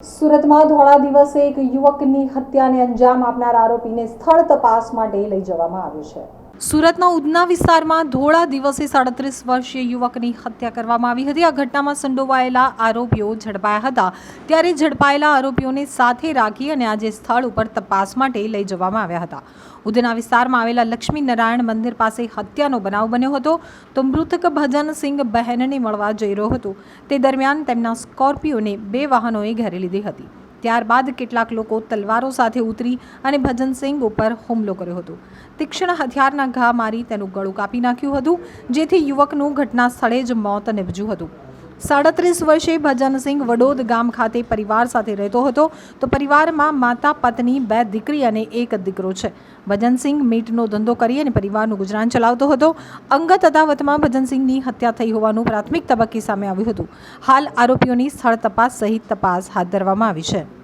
સુરતમાં ધોળા દિવસે એક યુવકની હત્યાને અંજામ આપનાર આરોપીને સ્થળ તપાસ માટે લઈ જવામાં આવ્યો છે. સુરતના ઉધના વિસ્તારમાં ધોળા દિવસે સાડત્રીસ વર્ષીય યુવકની હત્યા કરવામાં આવી હતી. આ ઘટનામાં સંડોવાયેલા આરોપીઓ ઝડપાયા હતા. ત્યારે ઝડપાયેલા આરોપીઓને સાથે રાખી અને આજે સ્થળ ઉપર તપાસ માટે લઈ જવામાં આવ્યા હતા. ઉધના વિસ્તારમાં આવેલા લક્ષ્મી નારાયણ મંદિર પાસે હત્યાનો બનાવ બન્યો હતો. તો મૃતક ભજનસિંહ બહેનને મળવા જઈ રહ્યો હતો. તે દરમિયાન તેમના સ્કોર્પિયોને બે વાહનોએ ઘેરી લીધી હતી. ત્યારબાદ કેટલાક લોકો તલવારો સાથે ઉતરી અને ભજનસિંગ ઉપર હુમલો કર્યો હતો. તીક્ષ્ણ હથિયારના ઘા મારી તેનું ગળું કાપી નાખ્યું હતું, જેથી યુવકનું ઘટના સ્થળે જ મોત નિપજ્યું હતું. સાડત્રીસ વર્ષે ભજનસિંહ વડોદ ગામ ખાતે પરિવાર સાથે રહેતો હતો. તો પરિવારમાં માતા, પત્ની, બે દીકરી અને એક દીકરો છે. ભજનસિંહ મીટનો ધંધો કરી અને પરિવારનું ગુજરાન ચલાવતો હતો. અંગત અદાવતમાં ભજનસિંહની હત્યા થઈ હોવાનું પ્રાથમિક તબક્કે સામે આવ્યું હતું. હાલ આરોપીઓની સ્થળ તપાસ, સહિત તપાસ હાથ ધરવામાં આવી છે.